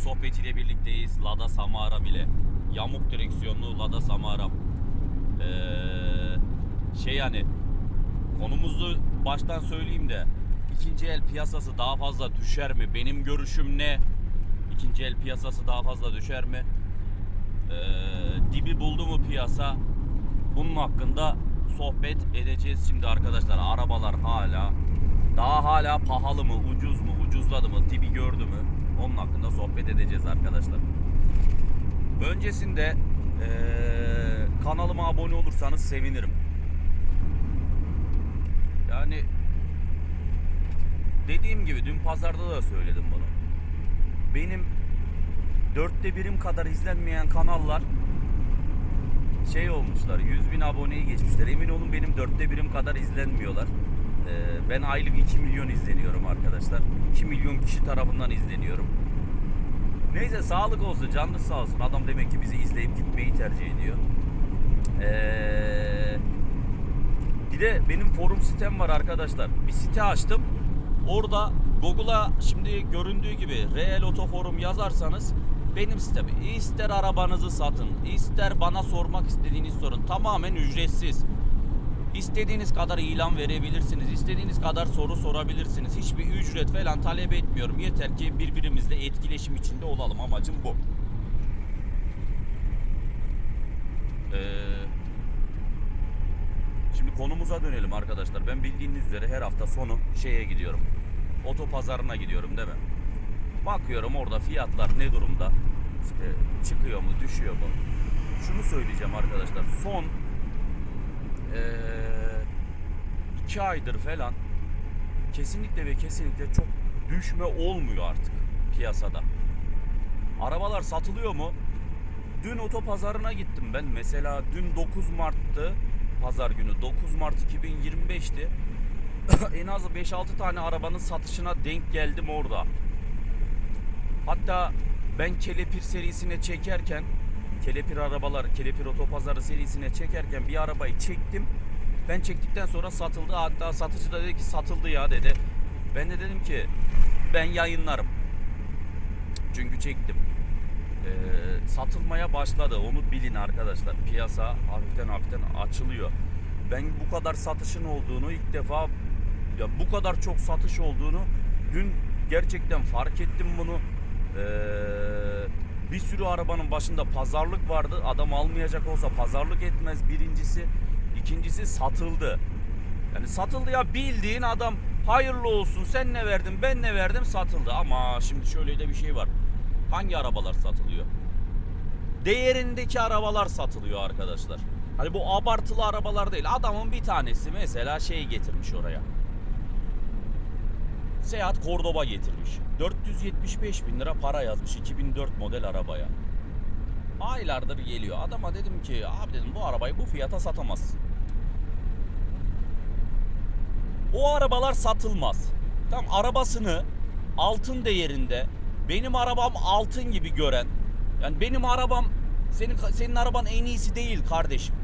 sohbetiyle birlikteyiz. Lada Samara bile. Yamuk direksiyonlu Lada Samara. Ee, şey yani konumuzu baştan söyleyeyim de ikinci el piyasası daha fazla düşer mi? Benim görüşüm ne? İkinci el piyasası daha fazla düşer mi? Ee, dibi buldu mu piyasa? Bunun hakkında sohbet edeceğiz şimdi arkadaşlar. Arabalar hala daha hala pahalı mı, ucuz mu, ucuzladı mı, dibi gördü mü? Onun hakkında sohbet edeceğiz arkadaşlar. Öncesinde eee, kanalıma abone olursanız sevinirim. Yani dediğim gibi dün pazarda da söyledim bunu. Benim dörtte birim kadar izlenmeyen kanallar şey olmuşlar 100 bin aboneyi geçmişler. Emin olun benim dörtte birim kadar izlenmiyorlar. Ee, ben aylık 2 milyon izleniyorum arkadaşlar. 2 milyon kişi tarafından izleniyorum. Neyse sağlık olsun, canlı sağ olsun. Adam demek ki bizi izleyip gitmeyi tercih ediyor. Ee, bir de benim forum sitem var arkadaşlar. Bir site açtım. Orada Google'a şimdi göründüğü gibi Real Auto Forum yazarsanız benim sitem. İster arabanızı satın, ister bana sormak istediğiniz sorun. Tamamen ücretsiz. İstediğiniz kadar ilan verebilirsiniz. istediğiniz kadar soru sorabilirsiniz. Hiçbir ücret falan talep etmiyorum. Yeter ki birbirimizle etkileşim içinde olalım. Amacım bu. Ee, şimdi konumuza dönelim arkadaşlar. Ben bildiğiniz üzere her hafta sonu şeye gidiyorum. Otopazarına gidiyorum değil mi? Bakıyorum orada fiyatlar ne durumda? İşte çıkıyor mu, düşüyor mu? Şunu söyleyeceğim arkadaşlar. Son eee, iki aydır falan kesinlikle ve kesinlikle çok düşme olmuyor artık piyasada. Arabalar satılıyor mu? Dün otopazarına gittim ben. Mesela dün 9 Mart'tı pazar günü. 9 Mart 2025'ti. en az 5-6 tane arabanın satışına denk geldim orada. Hatta ben Kelepir serisine çekerken Kelepir arabalar, Kelepir otopazarı serisine çekerken bir arabayı çektim. Ben çektikten sonra satıldı. Hatta satıcı da dedi ki satıldı ya dedi. Ben de dedim ki ben yayınlarım. Çünkü çektim. Ee, satılmaya başladı. Onu bilin arkadaşlar. Piyasa hafiften hafiften açılıyor. Ben bu kadar satışın olduğunu ilk defa ya bu kadar çok satış olduğunu dün gerçekten fark ettim bunu. Ee, bir sürü arabanın başında pazarlık vardı. Adam almayacak olsa pazarlık etmez birincisi. İkincisi satıldı. Yani satıldı ya bildiğin adam hayırlı olsun sen ne verdin ben ne verdim satıldı. Ama şimdi şöyle de bir şey var. Hangi arabalar satılıyor? Değerindeki arabalar satılıyor arkadaşlar. Hani bu abartılı arabalar değil. Adamın bir tanesi mesela şey getirmiş oraya. Seat Cordoba getirmiş. 475 bin lira para yazmış 2004 model arabaya. Aylardır geliyor. Adama dedim ki abi dedim bu arabayı bu fiyata satamazsın. O arabalar satılmaz. Tam arabasını altın değerinde benim arabam altın gibi gören yani benim arabam senin senin araban en iyisi değil kardeşim.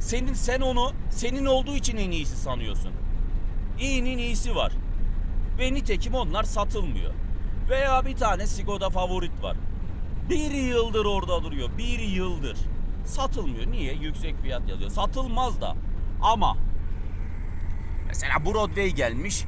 Senin sen onu senin olduğu için en iyisi sanıyorsun. İyinin iyisi var. Ve nitekim onlar satılmıyor. Veya bir tane Skoda favorit var. Bir yıldır orada duruyor. Bir yıldır. Satılmıyor. Niye? Yüksek fiyat yazıyor. Satılmaz da. Ama mesela Broadway gelmiş.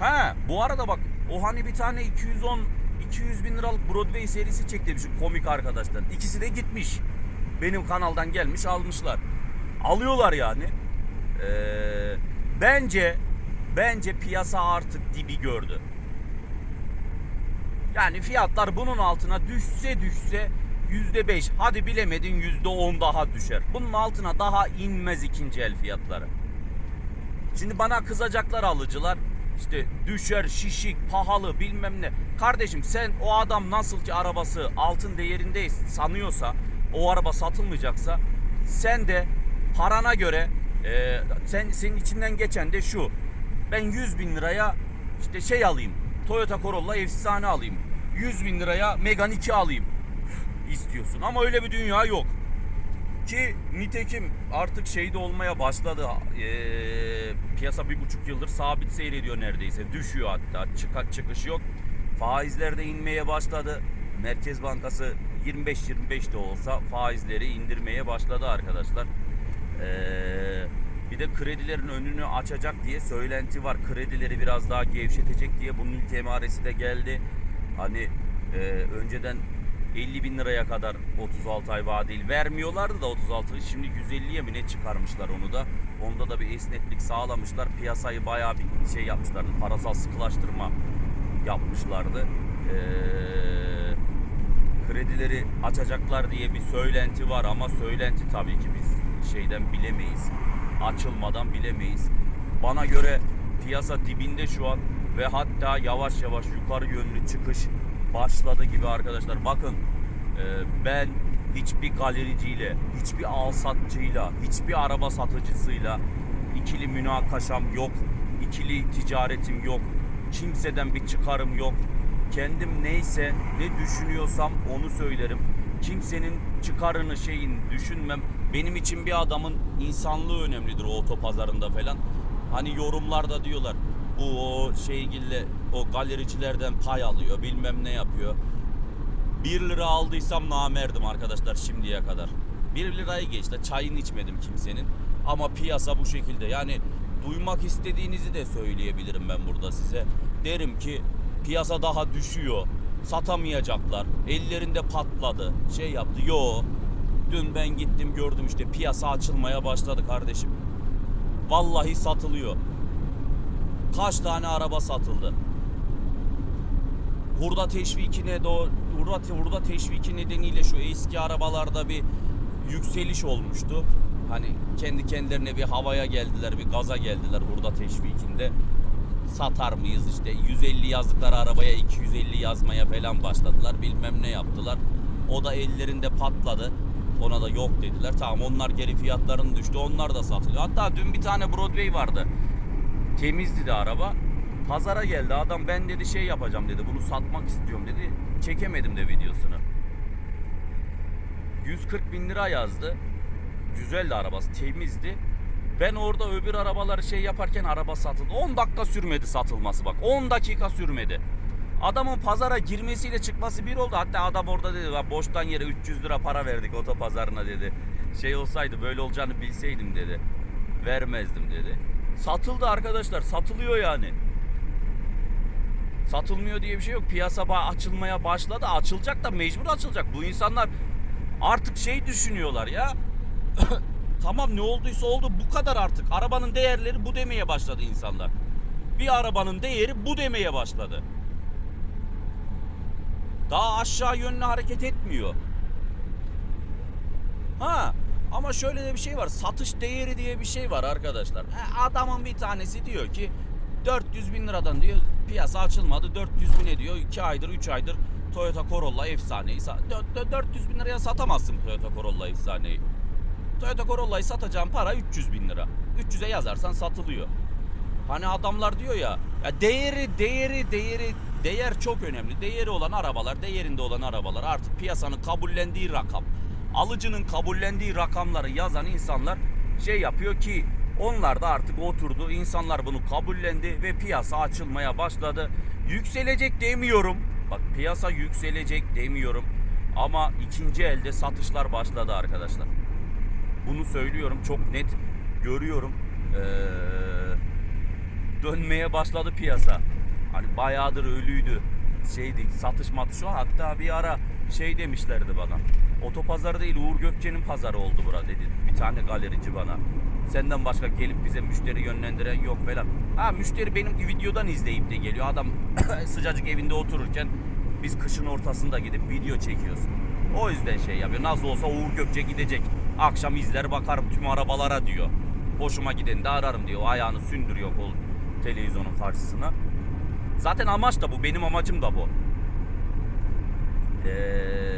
Ha bu arada bak o hani bir tane 210 200 bin liralık Broadway serisi çekti şu komik arkadaşlar. İkisi de gitmiş. Benim kanaldan gelmiş almışlar. Alıyorlar yani. Ee, bence bence piyasa artık dibi gördü. Yani fiyatlar bunun altına düşse düşse yüzde beş hadi bilemedin yüzde on daha düşer. Bunun altına daha inmez ikinci el fiyatları. Şimdi bana kızacaklar alıcılar. İşte düşer, şişik, pahalı bilmem ne. Kardeşim sen o adam nasıl ki arabası altın değerinde sanıyorsa o araba satılmayacaksa sen de parana göre e, sen senin içinden geçen de şu. Ben 100 bin liraya işte şey alayım. Toyota Corolla efsane alayım. 100 bin liraya Megane 2 alayım istiyorsun. Ama öyle bir dünya yok. Ki nitekim artık şeyde olmaya başladı. Ee, piyasa bir buçuk yıldır sabit seyrediyor neredeyse. Düşüyor hatta. Çık çıkış yok. Faizler de inmeye başladı. Merkez Bankası 25-25 de olsa faizleri indirmeye başladı arkadaşlar. Ee, bir de kredilerin önünü açacak diye söylenti var. Kredileri biraz daha gevşetecek diye bunun ilk emaresi de geldi. Hani e, önceden 50 bin liraya kadar 36 ay vadeli vermiyorlardı da 36 şimdi 150'ye mi ne çıkarmışlar onu da. Onda da bir esneklik sağlamışlar. Piyasayı bayağı bir şey yapmışlardı. Parasal sıkılaştırma yapmışlardı. Ee, kredileri açacaklar diye bir söylenti var ama söylenti tabii ki biz şeyden bilemeyiz. Açılmadan bilemeyiz. Bana göre piyasa dibinde şu an ve hatta yavaş yavaş yukarı yönlü çıkış başladı gibi arkadaşlar. Bakın e, ben hiçbir galericiyle, hiçbir alsatçıyla, hiçbir araba satıcısıyla ikili münakaşam yok. ikili ticaretim yok. Kimseden bir çıkarım yok. Kendim neyse ne düşünüyorsam onu söylerim. Kimsenin çıkarını şeyin düşünmem. Benim için bir adamın insanlığı önemlidir o otopazarında falan. Hani yorumlarda diyorlar bu o şeygille o galericilerden pay alıyor bilmem ne yapıyor. 1 lira aldıysam namerdim arkadaşlar şimdiye kadar. 1 lirayı geçti. Çayını içmedim kimsenin. Ama piyasa bu şekilde. Yani duymak istediğinizi de söyleyebilirim ben burada size. Derim ki piyasa daha düşüyor. Satamayacaklar. Ellerinde patladı. Şey yaptı. Yo. Dün ben gittim gördüm işte piyasa açılmaya başladı kardeşim. Vallahi satılıyor. Kaç tane araba satıldı? hurda teşvikine de hurda, hurda teşviki nedeniyle şu eski arabalarda bir yükseliş olmuştu. Hani kendi kendilerine bir havaya geldiler, bir gaza geldiler hurda teşvikinde. Satar mıyız işte 150 yazdıkları arabaya 250 yazmaya falan başladılar. Bilmem ne yaptılar. O da ellerinde patladı. Ona da yok dediler. Tamam onlar geri fiyatlarını düştü. Onlar da satılıyor. Hatta dün bir tane Broadway vardı. Temizdi de araba. Pazara geldi adam ben dedi şey yapacağım dedi bunu satmak istiyorum dedi. Çekemedim de videosunu. 140 bin lira yazdı. Güzeldi arabası temizdi. Ben orada öbür arabaları şey yaparken araba satıldı. 10 dakika sürmedi satılması bak. 10 dakika sürmedi. Adamın pazara girmesiyle çıkması bir oldu. Hatta adam orada dedi "Lan boştan yere 300 lira para verdik otopazarına dedi. Şey olsaydı böyle olacağını bilseydim dedi. Vermezdim dedi. Satıldı arkadaşlar satılıyor yani. Satılmıyor diye bir şey yok. Piyasa açılmaya başladı. Açılacak da mecbur açılacak. Bu insanlar artık şey düşünüyorlar ya. tamam ne olduysa oldu bu kadar artık. Arabanın değerleri bu demeye başladı insanlar. Bir arabanın değeri bu demeye başladı. Daha aşağı yönlü hareket etmiyor. Ha ama şöyle de bir şey var. Satış değeri diye bir şey var arkadaşlar. Adamın bir tanesi diyor ki 400 bin liradan diyor piyasa açılmadı 400 bin ediyor 2 aydır 3 aydır Toyota Corolla efsaneyi sa- dö- dö- 400 bin liraya satamazsın Toyota Corolla efsaneyi. Toyota Corolla'yı satacağın para 300 bin lira. 300'e yazarsan satılıyor. Hani adamlar diyor ya, ya değeri değeri değeri değer çok önemli. Değeri olan arabalar, değerinde olan arabalar artık piyasanın kabullendiği rakam. Alıcının kabullendiği rakamları yazan insanlar şey yapıyor ki onlar da artık oturdu. İnsanlar bunu kabullendi ve piyasa açılmaya başladı. Yükselecek demiyorum. Bak piyasa yükselecek demiyorum. Ama ikinci elde satışlar başladı arkadaşlar. Bunu söylüyorum çok net görüyorum. Ee, dönmeye başladı piyasa. Hani bayağıdır ölüydü. Şeydi satış matış o. Hatta bir ara şey demişlerdi bana. Otopazarı değil Uğur Gökçe'nin pazarı oldu bura dedi. Bir tane galerici bana. Senden başka gelip bize müşteri yönlendiren yok falan. Ha müşteri benim videodan izleyip de geliyor. Adam sıcacık evinde otururken biz kışın ortasında gidip video çekiyoruz. O yüzden şey yapıyor. Nasıl olsa Uğur Gökçe gidecek. Akşam izler bakarım tüm arabalara diyor. Hoşuma gideni de ararım diyor. Ayağını sündürüyor kol televizyonun karşısına. Zaten amaç da bu. Benim amacım da bu. Ee,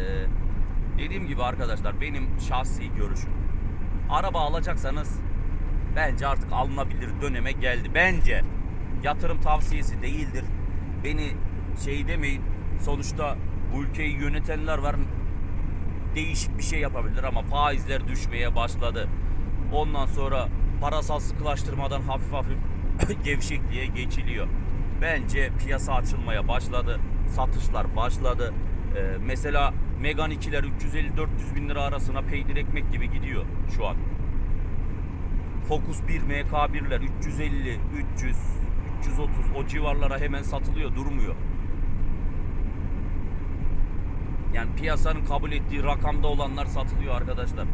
dediğim gibi arkadaşlar benim şahsi görüşüm. Araba alacaksanız bence artık alınabilir döneme geldi. Bence yatırım tavsiyesi değildir. Beni şey demeyin. Sonuçta bu ülkeyi yönetenler var. Değişik bir şey yapabilir ama faizler düşmeye başladı. Ondan sonra parasal sıkılaştırmadan hafif hafif gevşekliğe geçiliyor. Bence piyasa açılmaya başladı. Satışlar başladı. Ee, mesela Megane 2'ler 350-400 bin lira arasına peynir ekmek gibi gidiyor şu an. Focus 1, MK1'ler 350, 300, 330 o civarlara hemen satılıyor durmuyor. Yani piyasanın kabul ettiği rakamda olanlar satılıyor arkadaşlar.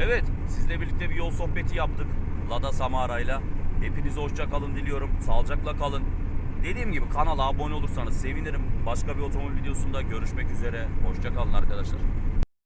Evet sizle birlikte bir yol sohbeti yaptık. Lada Samara'yla. Hepinize hoşça kalın diliyorum. Sağlıcakla kalın. Dediğim gibi kanala abone olursanız sevinirim. Başka bir otomobil videosunda görüşmek üzere. Hoşça kalın arkadaşlar.